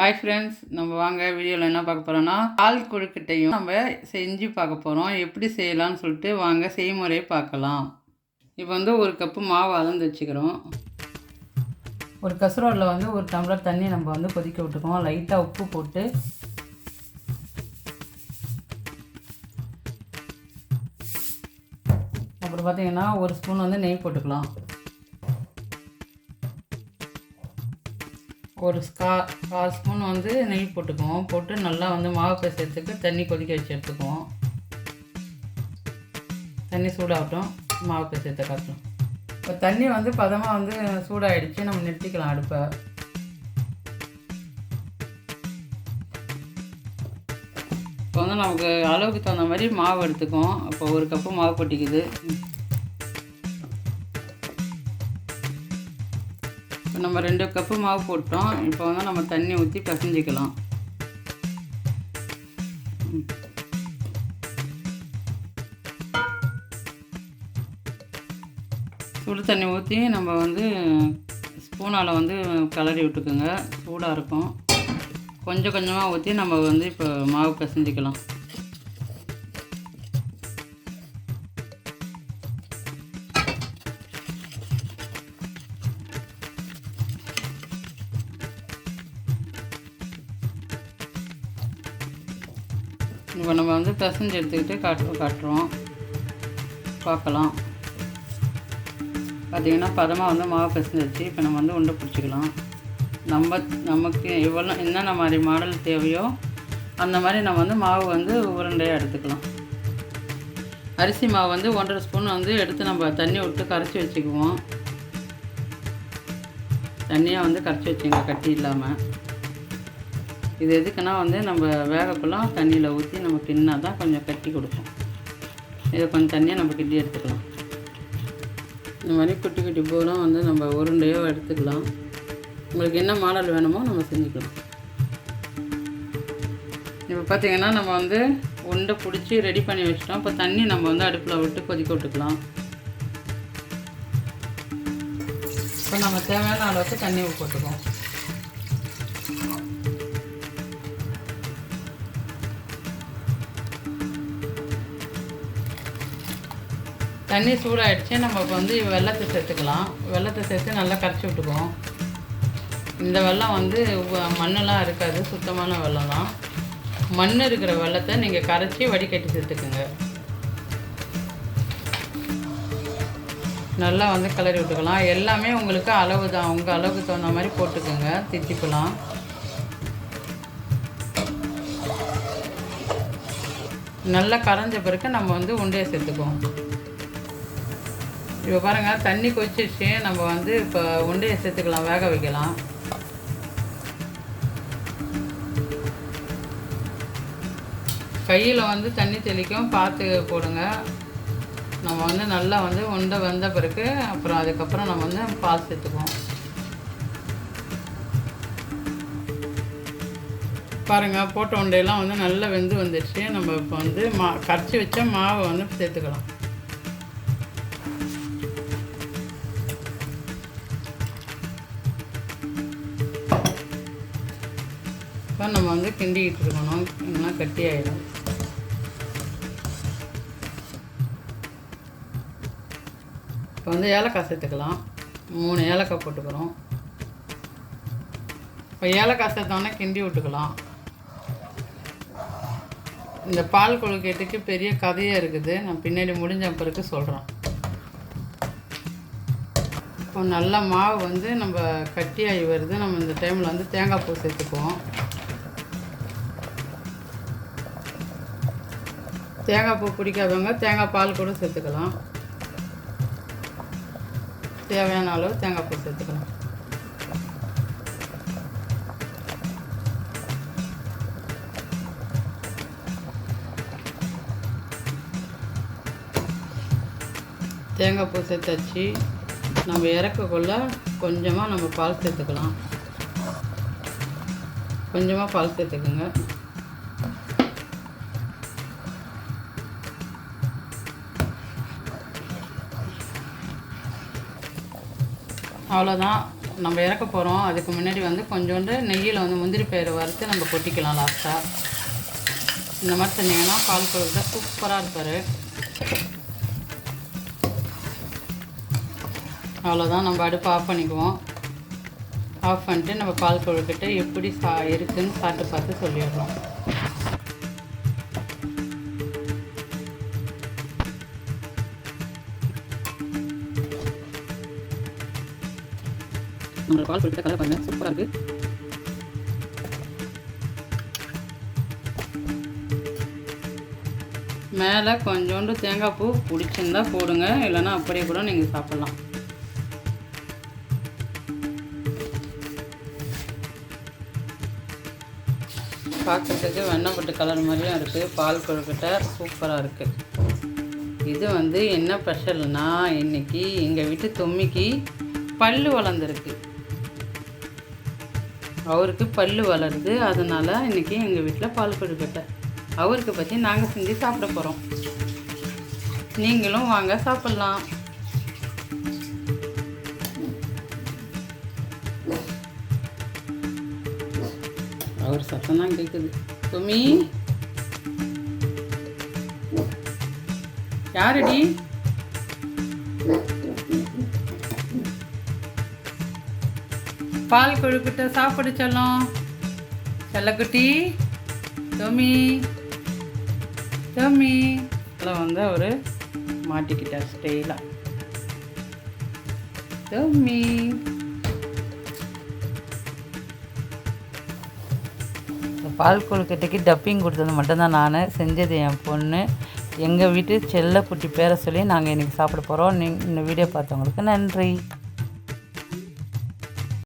Hi friends நம்ம வாங்க வீடியோவில் என்ன பார்க்க போகிறோன்னா பால் கொழுக்கட்டையும் நம்ம செஞ்சு பார்க்க போகிறோம் எப்படி செய்யலாம்னு சொல்லிட்டு வாங்க செய்முறையை பார்க்கலாம். இப்போ வந்து ஒரு கப்பு மாவு அளந்து வச்சுக்கிறோம். ஒரு கசரோலில் வந்து ஒரு டம்ளர் தண்ணி நம்ம வந்து கொதிக்க விட்டுக்குவோம் லைட்டாக உப்பு போட்டு. அப்புறம் பார்த்தீங்கன்னா ஒரு ஸ்பூன் வந்து நெய் போட்டுக்கலாம். ஒரு கா கால் ஸ்பூன் வந்து நெய் போட்டுக்குவோம். போட்டு நல்லா வந்து மாவு பிசைறதுக்கு தண்ணி கொதிக்க வச்சு எடுத்துக்குவோம். தண்ணி சூடாகட்டும். மாவு பிசைறத காட்டணும் இப்போ தண்ணி வந்து பதமாக வந்து சூடாகிடுச்சு நம்ம நிறுத்திக்கலாம் அடுப்பை. இப்போ வந்து நமக்கு அளவுக்கு தகுந்த மாதிரி மாவு எடுத்துக்குவோம். அப்போ ஒரு கப்பு மாவு கொட்டிக்குது. இப்போ நம்ம ரெண்டு கப்பு மாவு போட்டோம். இப்போ வந்து நம்ம தண்ணி ஊற்றி பிசைஞ்சிக்கலாம். சுடு தண்ணி ஊற்றி நம்ம வந்து ஸ்பூனால் வந்து கிளறி விட்டுக்குங்க. சூடாக இருக்கும். கொஞ்சம் கொஞ்சமாக ஊற்றி நம்ம வந்து இப்போ மாவு பிசைஞ்சிக்கலாம். இப்போ நம்ம வந்து பிசைஞ்சு எடுத்துக்கிட்டு காட்டு காட்டுறோம். பார்க்கலாம். பார்த்தீங்கன்னா பதமாக வந்து மாவு பிசைஞ்சிருச்சு. இப்போ நம்ம வந்து உண்டை பிடிச்சிக்கலாம். நம்ம நமக்கு எவ்வளோ என்னென்ன மாதிரி மாடல் தேவையோ அந்த மாதிரி நம்ம வந்து மாவு வந்து உருண்டையாக எடுத்துக்கலாம். அரிசி மாவு வந்து ஒன்றரை ஸ்பூன் வந்து எடுத்து நம்ம தண்ணி விட்டு கரைச்சி வச்சுக்குவோம். தண்ணியாக வந்து கரைச்சி வச்சுங்க கட்டி இல்லாமல் இது எதுக்குன்னா வந்து நம்ம வேகப்பெல்லாம் தண்ணியில் ஊற்றி நம்ம கிண்ணா தான் கொஞ்சம் கட்டி கொடுக்கும் இதை கொஞ்சம் தண்ணியாக நம்ம கிட்டி எடுத்துக்கலாம். இந்த மாதிரி குட்டி குட்டி போலும் வந்து நம்ம உருண்டையோ எடுத்துக்கலாம். உங்களுக்கு என்ன மாடல் வேணுமோ நம்ம செஞ்சுக்கலாம். இப்போ பார்த்தீங்கன்னா நம்ம வந்து உண்டை பிடிச்சி ரெடி பண்ணி வச்சிட்டோம். இப்போ தண்ணி நம்ம வந்து அடுப்பில் விட்டு கொதிக்க விட்டுக்கலாம். இப்போ நம்ம தேவையான அளவுக்கு தண்ணி போட்டுக்கோம் தண்ணி சூடாகிடுச்சு நம்ம இப்போ வந்து வெள்ளத்தை சேர்த்துக்கலாம். வெள்ளத்தை சேர்த்து நல்லா கரைச்சி விட்டுக்குவோம். இந்த வெள்ளம் வந்து மண்ணெலாம் மண்ணெல்லாம் இருக்காது. சுத்தமான வெள்ளம் தான். மண் இருக்கிற வெள்ளத்தை நீங்கள் கரைச்சி வடிகட்டி சேர்த்துக்குங்க. நல்லா வந்து கிளறி விட்டுக்கலாம். எல்லாமே உங்களுக்கு அளவு தான். உங்கள் அளவுக்கு தகுந்த மாதிரி போட்டுக்கோங்க. தித்திக்கலாம். நல்லா கரைஞ்ச பிறகு நம்ம வந்து உண்டையை சேர்த்துக்குவோம். இப்போ பாருங்கள் தண்ணி கொதிச்சிருச்சு. நம்ம வந்து இப்போ உண்டையை சேர்த்துக்கலாம் வேக வைக்கலாம். கையில் வந்து தண்ணி தெளிக்கும். பார்த்து போடுங்க. நம்ம வந்து நல்லா வந்து உண்டை வந்த பிறகு அப்புறம் அதுக்கப்புறம் நம்ம வந்து பால் சேர்த்துக்குவோம். பாருங்கள் போட்ட உண்டையெல்லாம் வந்து நல்லா வெந்து வந்துடுச்சு நம்ம இப்போ வந்து மா கரைச்சி வச்ச மாவை வந்து சேர்த்துக்கலாம். தான் நம்ம வந்து கிண்டிக்கிட்டு இருக்கணும். இல்லைன்னா கட்டி ஆகிடும் இப்போ வந்து ஏலக்காய் சேர்த்துக்கலாம். மூணு ஏலக்காய் போட்டுக்கிறோம். இப்போ ஏலக்காய் சேர்த்தோன்னே கிண்டி விட்டுக்கலாம். இந்த பால் கொழுக்கட்டுக்கு பெரிய கதையே இருக்குது. நான் பின்னாடி முடிஞ்ச பிறகு சொல்கிறேன் இப்போ நல்ல மாவு வந்து நம்ம கட்டியாகி வருது. நம்ம இந்த டைமில் வந்து தேங்காய் பூ சேர்த்துக்குவோம். தேங்காய் பூ பிடிக்காதவங்க தேங்காய் பால் கூட சேர்த்துக்கலாம். தேவையான அளவு தேங்காய் பூ சேர்த்துக்கலாம். தேங்காய் பூ சேர்த்தாச்சு. நம்ம இறக்கக்குள்ள கொஞ்சமாக நம்ம பால் சேர்த்துக்கலாம். கொஞ்சமாக பால் சேர்த்துக்குங்க. அவ்வளோதான் நம்ம இறக்க போகிறோம் அதுக்கு முன்னாடி வந்து கொஞ்சோண்டு நெய்யில் வந்து முந்திரி பயிரை வறுத்து நம்ம கொட்டிக்கலாம் லாஸ்ட்டாக இந்த மாதிரி செஞ்சீங்கன்னா பால் கொழுக்கட்டை சூப்பராக இருப்பார். அவ்வளோதான் நம்ம அடுப்பு ஆஃப் பண்ணிக்குவோம். ஆஃப் பண்ணிட்டு நம்ம பால் கொழுக்கட்டை எப்படி சா இருக்குதுன்னு சாப்பிட்டு பார்த்து சொல்லிடுறோம். நம்மளோட பால் கொழுக்கட்டை கலர் பாருங்கள் சூப்பராக இருக்குது மேலே கொஞ்சோண்டு தேங்காய் பூ பிடிச்சிருந்தா போடுங்க. இல்லைன்னா அப்படியே கூட நீங்கள் சாப்பிட்லாம். பார்க்கறதுக்கு வெண்ணப்பட்டு கலர் மாதிரியும் இருக்குது பால் கொழுக்கட்டை சூப்பராக இருக்குது இது வந்து என்ன ஸ்பெஷல்னா இன்றைக்கி எங்கள் வீட்டு தொம்மிக்கு பல் வளர்ந்துருக்கு. அவருக்கு பல் வளருது அதனால் இன்றைக்கி எங்கள் வீட்டில் பால் கொழுக்கட்டை. அவருக்கு பற்றி நாங்கள் செஞ்சு சாப்பிட போகிறோம் நீங்களும் வாங்க சாப்பிட்லாம். அவர் சத்தம் தான் கேட்குது தொமி யாரடி? பால் கொழுக்கிட்ட சாப்பிடு செல்லம். செல்லக்குட்டி தொமி தொமி. இதெல்லாம் வந்து அவர் மாட்டிக்கிட்டார் ஸ்டைலாக தொமி. இந்த பால் கொழுக்கட்டைக்கு டப்பிங் கொடுத்தது மட்டும்தான் நான். செஞ்சது என் பொண்ணு. எங்கள் வீட்டு செல்லக்குட்டி பேரை சொல்லி நாங்கள் இன்றைக்கி சாப்பிட போகிறோம். நீ இந்த வீடியோ பார்த்தவங்களுக்கு நன்றி.